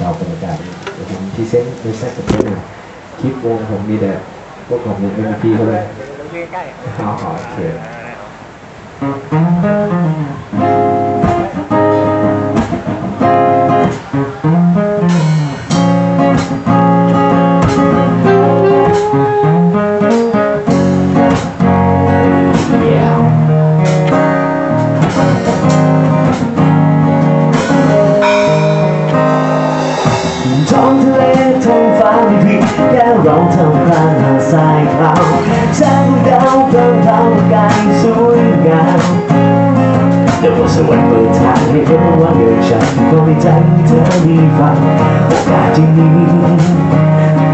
ชาวบรรยากาศผมที่เซ็นต์ในแซกกับเพื่อนคลิปวงผมมีแต่พวกผมเนี่ยเป็นพี่เขาเลยใกล้เอาขอโอเค ลางหาดทราวแสงดาวเพิ่มเท่าประกายสวยงามแต่ว่าสวรรค์เปิดทางให้เห็นว่าเกิดฉันก็ไม่ใจเธอมีฟังโอกาสที่นี้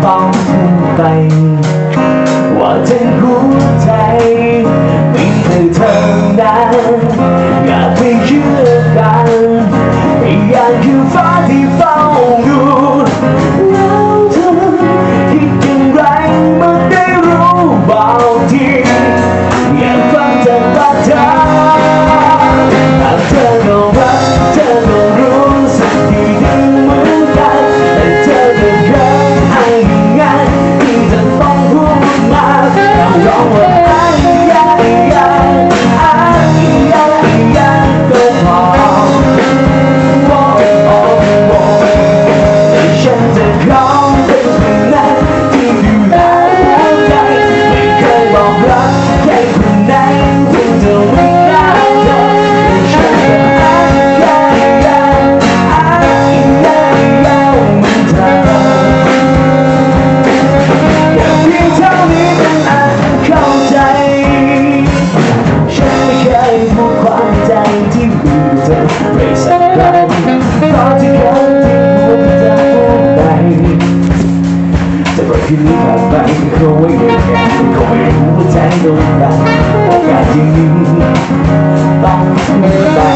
ต้องขึ้นไป ว่าทั้งหัวใจมีแต่เธอนั้น แต่พอคืนนี้ผ่านไปก็ไม่ได้แค่ก็ไม่รู้ว่าใจโดนดันโอกาสที่นี้ต้องพูดไปว่าเธอหั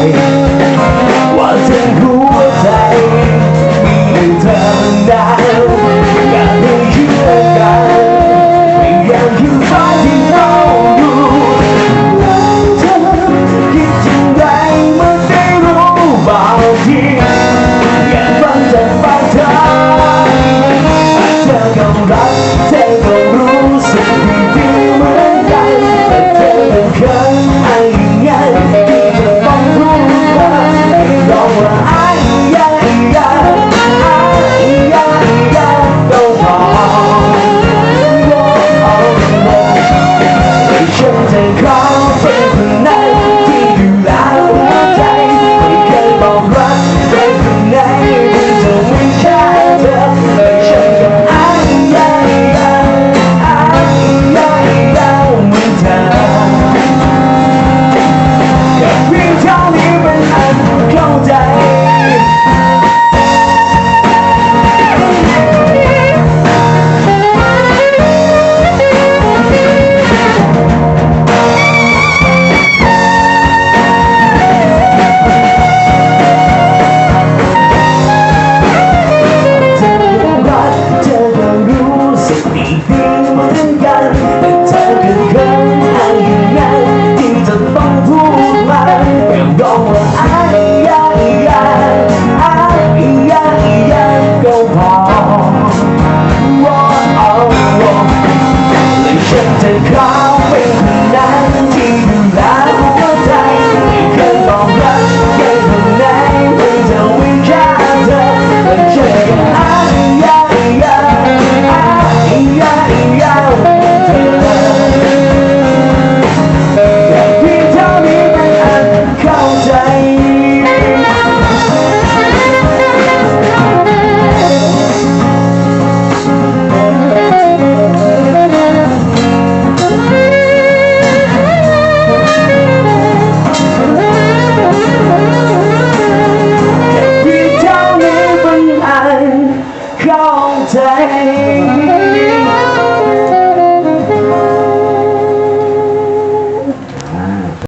and God. cold day